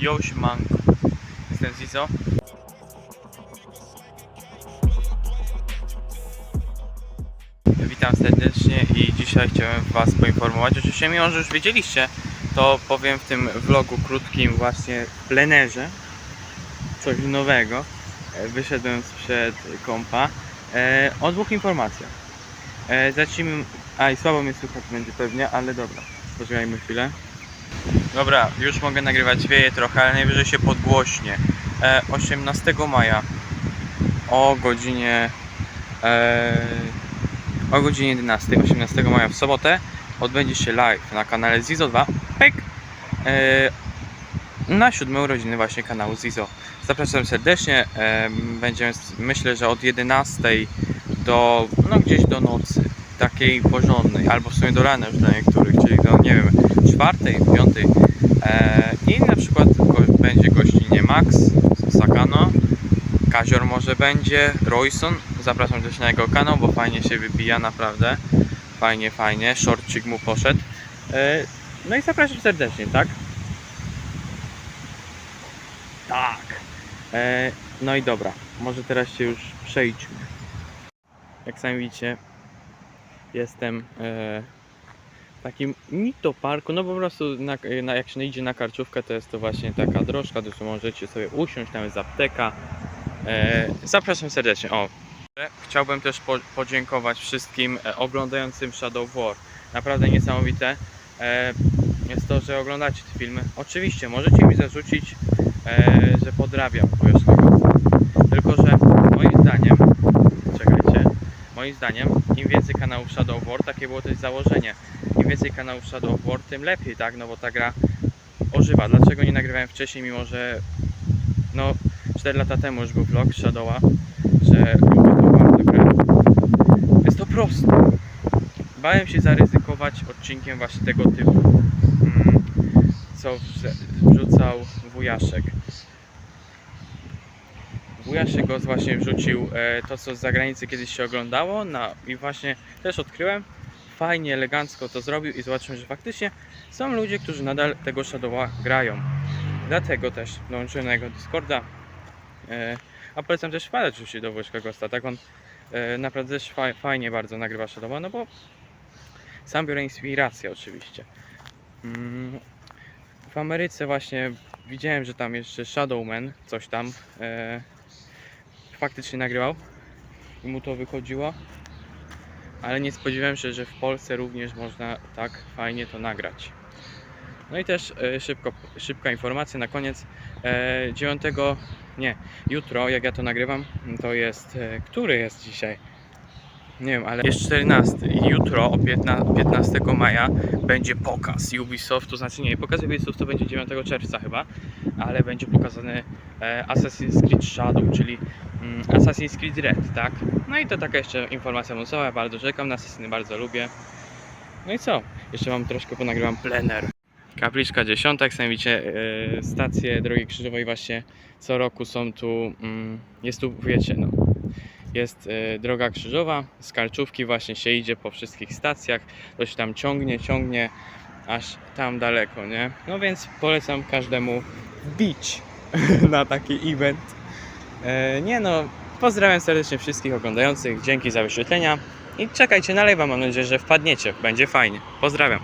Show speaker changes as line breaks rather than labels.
Yoshmanko. Jestem Zizo. Witam serdecznie i dzisiaj chciałem Was poinformować. Oczywiście mimo, że już wiedzieliście, to powiem w tym vlogu krótkim właśnie w plenerze coś nowego. E, Wyszedłem sprzed kompa e, o dwóch informacjach. E, zacznijmy. A i słabo mnie słychać będzie pewnie, ale dobra. Poczekajmy chwilę. Dobra, już mogę nagrywać, wieje trochę, ale najwyżej się podgłośnie. E, 18 maja o godzinie e, o godzinie 11, 18 maja w sobotę odbędzie się live na kanale Zizo 2 Pyk! E, na siódme urodziny właśnie kanału Zizo. Zapraszam serdecznie. E, będziemy, myślę, że od 11 do, no gdzieś do nocy, takiej porządnej, albo w sumie do rana już dla niektórych, czyli do, nie wiem, czwartej, piątej. E, I na przykład będzie gościnnie Max Sakano, Kazior może będzie, Royson, zapraszam też na jego kanał, bo fajnie się wybija, naprawdę. Fajnie, fajnie, shortcik mu poszedł. E, no i zapraszam serdecznie, tak? Tak. E, no i dobra, może teraz się już przejdźmy. Jak sami widzicie, jestem e, w takim mito parku, no po prostu na, na, jak się idzie na karczówkę, to jest to właśnie taka drożka, to możecie sobie usiąść, tam jest apteka. E, zapraszam serdecznie. O, chciałbym też po, podziękować wszystkim e, oglądającym Shadow War. Naprawdę niesamowite e, jest to, że oglądacie te filmy. Oczywiście możecie mi zarzucić, e, że podrabiam. Tylko, że moim zdaniem, moim zdaniem, im więcej kanałów Shadow War, takie było też założenie, im więcej kanałów Shadow War, tym lepiej, tak? No bo ta gra ożywa. Dlaczego nie nagrywałem wcześniej, mimo że no 4 lata temu już był vlog Shadowa, że. Jest to proste. Bałem się zaryzykować odcinkiem właśnie tego typu, mm, co wrzucał wujaszek. Wujaszek go właśnie wrzucił e, to, co z zagranicy kiedyś się oglądało na, i właśnie też odkryłem. Fajnie, elegancko to zrobił i zobaczyłem, że faktycznie są ludzie, którzy nadal tego Shadowa grają. Dlatego też dołączyłem na jego Discorda. E, a polecam też wpadać oczywiście do Wojska Gosta. Tak on e, naprawdę też fa- fajnie bardzo nagrywa Shadowa, no bo sam biorę inspirację oczywiście. Mm, w Ameryce właśnie widziałem, że tam jeszcze Shadowman, coś tam, faktycznie nagrywał i mu to wychodziło. Ale nie spodziewałem się, że w Polsce również można tak fajnie to nagrać. No i też e, szybko, szybka informacja na koniec. E, 9, nie, jutro, jak ja to nagrywam, to jest, e, który jest dzisiaj? Nie wiem, ale jest 14 i jutro o 15, 15 maja będzie pokaz Ubisoftu, znaczy nie, pokaz Ubisoft to będzie 9 czerwca chyba, ale będzie pokazany e, Assassin's Creed Shadow, czyli mm, Assassin's Creed Red, tak? No i to taka jeszcze informacja ja bardzo czekam na Assassiny, bardzo lubię. No i co? Jeszcze mam troszkę ponagrywam plener. Kapliczka 10, jak sami widzicie, e, stacje Drogi Krzyżowej właśnie co roku są tu, mm, jest tu, wiecie, no, jest e, droga krzyżowa, z Karczówki właśnie się idzie po wszystkich stacjach, to się tam ciągnie, ciągnie, aż tam daleko, nie? No więc polecam każdemu wbić na taki event. E, nie no, pozdrawiam serdecznie wszystkich oglądających, dzięki za wyświetlenia i czekajcie na live'a, mam nadzieję, że wpadniecie, będzie fajnie. Pozdrawiam.